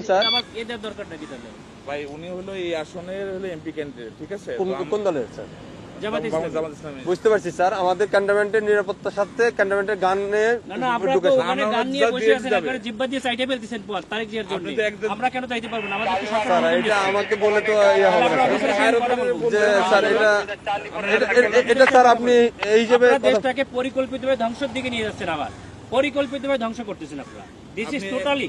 Sir? এদের দরকার নাকি তাহলে? ভাই উনি হলো এই আসনের হলো এমপি ক্যান্ডিডেট ঠিক আছে? কোন তো আম- কোন দলের স্যার? জামাত ইসলামী। জামাত ইসলামী। বুঝতে পারছি স্যার। আমাদের ক্যান্টনমেন্টের নিরাপত্তার সাথে ক্যান্টনমেন্টের গানে না না আপনারা তো ঢুকেছে। ওখানে আমরা গান নিয়ে বসে আছেন যাবে। জিব্বা দিয়ে সাইডে ফেলতেছেন পর তারেক জিয়ার জন্য। আপনি তো একদম- আমরা কেন চাইতে পারব না? আমাদের স্যার এটা আমাকে বলে তো ইয়ে হবে। যে স্যার এটা স্যার আপনি এই হিসেবে দেশটাকে পরিকল্পিতভাবে ধ্বংসের দিকে নিয়ে যাচ্ছেন আবার। পরিকল্পিতভাবে ধ্বংস করতেছেন আপনারা। দিস ইজ টোটালি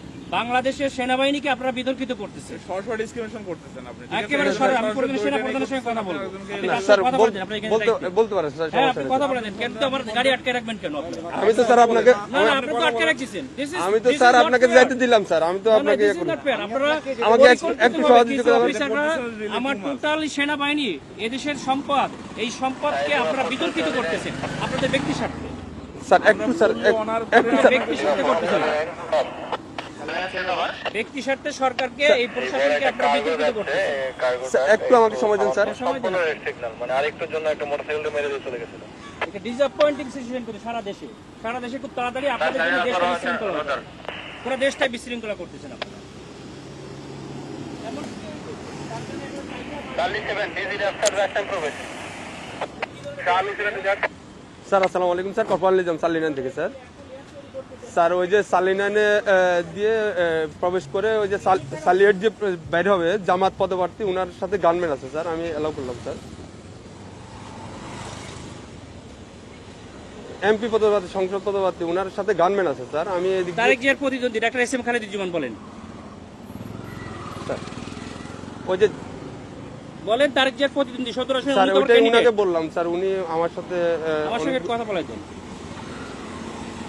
বাংলাদেশের সেনাবাহিনীকে আপনারা বিতর্কিত করতেছে সরাসরি ডিসক্রিমিনেশন করতেছেন আপনি একেবারে সরাসরি আমি সরাসরি সেনা প্রধানের সঙ্গে কথা বলব। আপনি স্যার কথা বলেন, বলতে বলতে পারেন স্যার হ্যাঁ আপনি কথা বলে কেন তো আমার গাড়ি আটকে রাখবেন কেন আপনি? আমি তো স্যার আপনাকে না না আপনি তো আটকে রাখছেন আমি তো this স্যার আপনাকে fair. দিলাম স্যার। আমি তো না, না, আপনাকে this ইয়ে is করি। not fair. আপনারা আমাকে একটু- সহযোগিতা করবেন। আমার টোটাল সেনাবাহিনী এদেশের সম্পদ এই সম্পদকে আপনারা বিতর্কিত করতেছেন। আপনাদের ব্যক্তি স্বার্থে স্যার একটু স্যার এক- একটু স্যার। ব্যক্তি স্বার্থে সরকারকে এই প্রশাসনকে আপনারা বিতর্কিত স্যার, একটু আমাকে সময় দিন স্যার। সময় দিন। সিগন্যাল মানে আরেকটুর জন্য একটা মোটরসাইকেলটা মেরে দিয়ে চলে গেছিল। এটা ডিসঅ্যাপয়েন্টিং সিচুয়েশন করে সারা দেশে। সারা দেশে খুব তাড়াতাড়ি আপনাদের জন্য দেশটা বিশৃঙ্খলা পুরো দেশটাই বিশৃঙ্খলা করতেছেন আপনারা। স্যার আসসালামু আলাইকুম স্যার কপাল নিজাম সালিনান থেকে স্যার। স্যার ওই যে সালিনানে দিয়ে প্রবেশ করে ওই যে সালিয়েট যে বাইরে হবে জামাত পদপ্রার্থী ওনার সাথে গানম্যান আছে স্যার আমি এলাও করলাম স্যার। এমপি পদপ্রার্থী সংসদ পদপ্রার্থী ওনার সাথে গানম্যান আছে স্যার আমি এদিক তারেক জিয়ার প্রতিদ্বন্দ্বী ডাক্তার এস এম খালেদুজ্জামান বলেন। স্যার, ওই যে বলেন তারেক জিয়ার প্রতিদ্বন্দ্বী সতেরো আসনে ওইটাই ওনাকে বললাম স্যার উনি আমার সাথে আমার সঙ্গে কথা বলে দেন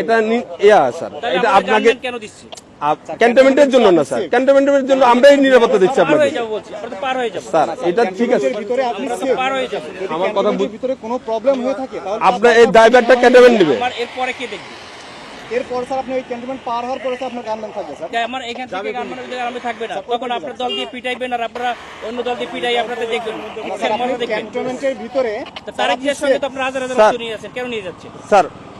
এটা ইয়া স্যার এটা আপনাকে কেন দিচ্ছে? ক্যান্টনমেন্টের জন্য না স্যার। ক্যান্টনমেন্টের জন্য আমরাই নিরাপত্তা দিচ্ছি আপনাকে যাব বলছি আমরা তো পার যাব। স্যার এটা ঠিক আছে। ভিতরে আপনি আমরা তো safe। পার হয়ে যাব। আমার কথা ভিতরে কোনো প্রবলেম হয়ে থাকে আপনার এই ড্রাইভারটা ক্যান্টনমেন্ট নেবে। এরপরে কে দেখবে? এরপর স্যার আপনি ওই ক্যান্টনমেন্ট পার হওয়ার পরে আপনার গানম্যান থাকবে স্যার। আমার এখান থেকে আমি থাকবে না। তখন আপনার দল দিয়ে পিটাইবেন আর আপনারা অন্য দল দিয়ে পিটাই আপনাদের দেখবেন। ক্যান্টনমেন্টের ভিতরে তারেক জিয়ার সঙ্গে তো আপনারা হাজার হাজার নিয়ে যাচ্ছেন। কেন নিয়ে যাচ্ছেন? স্যার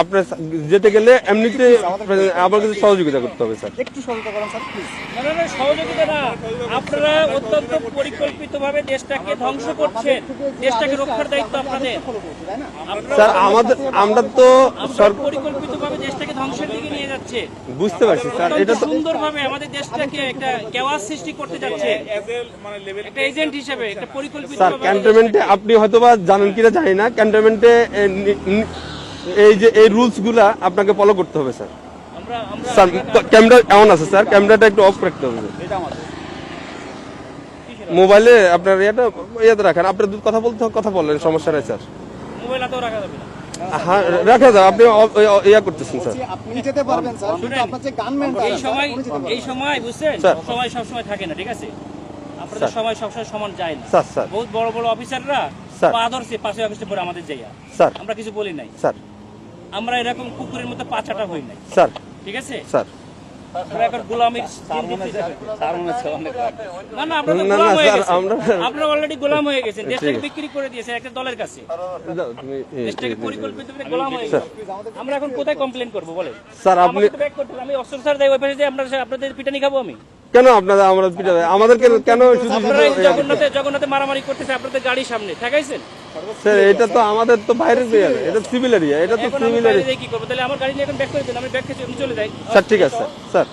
আপনার যেতে গেলে এমনিতে আমার কাছে সহযোগিতা করতে হবে স্যার। একটু সহযোগিতা করেন স্যার প্লিজ না, না, না, সহযোগিতা না। আপনারা অত্যন্ত পরিকল্পিতভাবে দেশটাকে ধ্বংস করছেন। দেশটাকে রক্ষার দায়িত্ব আপনাদের। স্যার আমাদের আমরা তো সরকার পরিকল্পিতভাবে দেশটাকে ধ্বংসের দিকে নিয়ে যাচ্ছে। বুঝতে পারছি স্যার এটা তো সুন্দরভাবে আমাদের দেশটাকে একটা কেওয়াস সৃষ্টি করতে যাচ্ছে। মানে লেভেল একটা এজেন্ট হিসেবে একটা পরিকল্পিত স্যার ক্যান্টনমেন্টে আপনি হয়তোবা জানেন কিনা জানি না। ক্যান্টনমেন্টে এই যে এই রুলসগুলা আপনাকে ফলো করতে হবে স্যার। ক্যামেরা এমন আছে স্যার ক্যামেরাটা একটু অফ রাখতে হবে মোবাইলে আপনার ইয়েটা ইয়েতে রাখেন। আপনার দুধ কথা বলতে কথা বললেন সমস্যা নাই স্যার। মোবাইল রাখা যাবে না। হ্যাঁ রাখা যাবে আপনি ইয়া করতেছেন স্যার। আপনি যেতে পারবেন স্যার। কিন্তু আপনার যে গানম্যান এই সময় এই সময় বুঝছেন। সময় সব সময় থাকে না ঠিক আছে? আপনাদের সময় সবসময় সমান যায় না। Sir sir. বহুত বড় বড় অফিসাররা ধরছে পাশে অফিসে পরে আমাদের যাইয়া স্যার। আমরা কিছু বলি নাই। স্যার। আমরা এরকম কুকুরের মতো পাচাটা হই নাই। স্যার। ঠিক আছে? স্যার। বিক্রি করে দিয়েছেন একটা দলের কাছে। আমরা এখন কোথায় কমপ্লেন করব বলেন? স্যার আপনি আপনাদের পিটানি খাব আমি। কেন আপনারা আমরা পিটাবে? আমাদেরকে কেন জগন্নাথে জগন্নাথে মারামারি করতেছে আপনাদের গাড়ির সামনে। ঠেকাইছেন স্যার এটা তো আমাদের তো বাইরের এরিয়া এটা সিভিল এরিয়া এটা তো সিভিল বাইরে এরিয়া কি করব? তাহলে আমার গাড়ি নিয়ে এখন ব্যাক করে দিন আমি ব্যাক করে চলে যাই। স্যার ঠিক আছে স্যার।